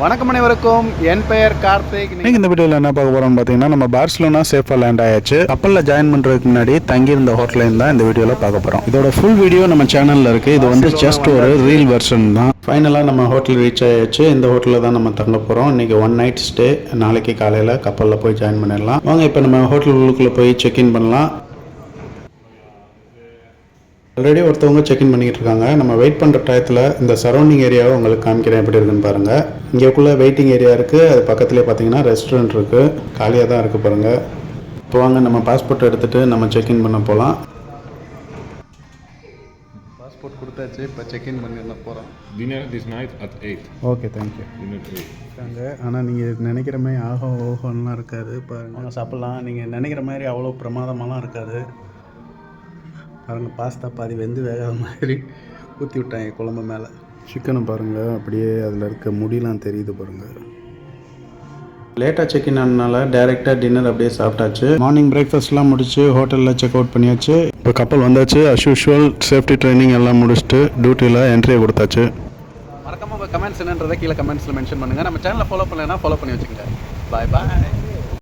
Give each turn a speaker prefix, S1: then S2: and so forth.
S1: வணக்கம் அனைவருக்கும். என் பெயர் கார்த்திக்.
S2: நீங்கள் இந்த வீடியோவில் என்ன பார்க்க போறோம்னு பார்த்தீங்கன்னா நம்ம பார்சலோனா சேஃபாக லேண்ட் ஆயாச்சு. கப்பலில் ஜாயின் பண்ணுறதுக்கு முன்னாடி தங்கியிருந்த ஹோட்டலையும் தான் இந்த வீடியோவில் பார்க்க போகிறோம் இதோட ஃபுல் வீடியோ நம்ம சேனலில் இருக்குது இது வந்து ஜஸ்ட் ஒரு ரீல் வெர்ஷன் தான். ஃபைனலாக நம்ம ஹோட்டல் ரீச் ஆயாச்சு. இந்த ஹோட்டலில் தான் நம்ம தங்க போகிறோம் இன்றைக்கி ஒன் நைட் ஸ்டே நாளைக்கு காலையில் கப்பலில் போய் ஜாயின் பண்ணிடலாம். வாங்க இப்போ நம்ம ஹோட்டல் உள்ளுக்குள்ளே போய் செக்இன் பண்ணலாம். ஆல்ரெடி ஒருத்தவங்க செக்இன் பண்ணிக்கிட்டு இருக்காங்க நம்ம வெயிட் பண்ணுற டயத்தில் இந்த சரௌண்டிங் ஏரியாவை உங்களுக்கு காமிக்கிறேன். எப்படி இருக்குன்னு பாருங்கள் இங்கேக்குள்ளே வெயிட்டிங் ஏரியா இருக்குது அது பக்கத்துலேயே பார்த்தீங்கன்னா ரெஸ்டாரண்ட் இருக்குது காலியாக தான் இருக்குது பாருங்கள் இப்போ வாங்க நம்ம பாஸ்போர்ட் எடுத்துகிட்டு நம்ம செக்இன் பண்ண போகலாம்
S1: பாஸ்போர்ட் கொடுத்தாச்சு. இப்போ செக்இன் பண்ணி போகிறோம்
S3: Dinner this night at 8.
S2: Okay thank you
S3: Dinner 8.
S2: இருக்காங்க. ஆனால் நீங்கள் நினைக்கிற மாதிரி ஆகோ ஓஹோன்லாம் இருக்காது. பாருங்கள் சாப்பிட்லாம். நீங்கள் நினைக்கிற மாதிரி அவ்வளோ பிரமாதமாலாம் இருக்காது. பாருங்கள் பாஸ்தா பாதி வெந்து வேகாத மாதிரி ஊற்றி விட்டாங்க குழம்பு மேலே. சிக்கனை பாருங்கள் அப்படியே அதில் இருக்க முடியெலாம் தெரியுது பாருங்கள் லேட்டாக செக்இன் ஆனதுனால டேரெக்டாக டின்னர் அப்படியே சாப்பிட்டாச்சு. மார்னிங் பிரேக்ஃபாஸ்ட்லாம் முடிச்சு ஹோட்டலில் செக் அவுட் பண்ணியாச்சு. இப்போ கப்பல் வந்தாச்சு அஸ் யூஷுவல் சேஃப்டி ட்ரைனிங் எல்லாம் முடிச்சுட்டு டியூட்டியில் என்ட்ரியை கொடுத்தாச்சு.
S1: மறக்காம உங்கள் கமெண்ட்ஸ் என்னன்றதை கீழே கமெண்ட்ஸில் மென்ஷன் பண்ணுங்கள் நம்ம சேனலை ஃபாலோ பண்ணலைன்னா ஃபாலோ பண்ணி வச்சுக்கோங்க. பாய் பாய்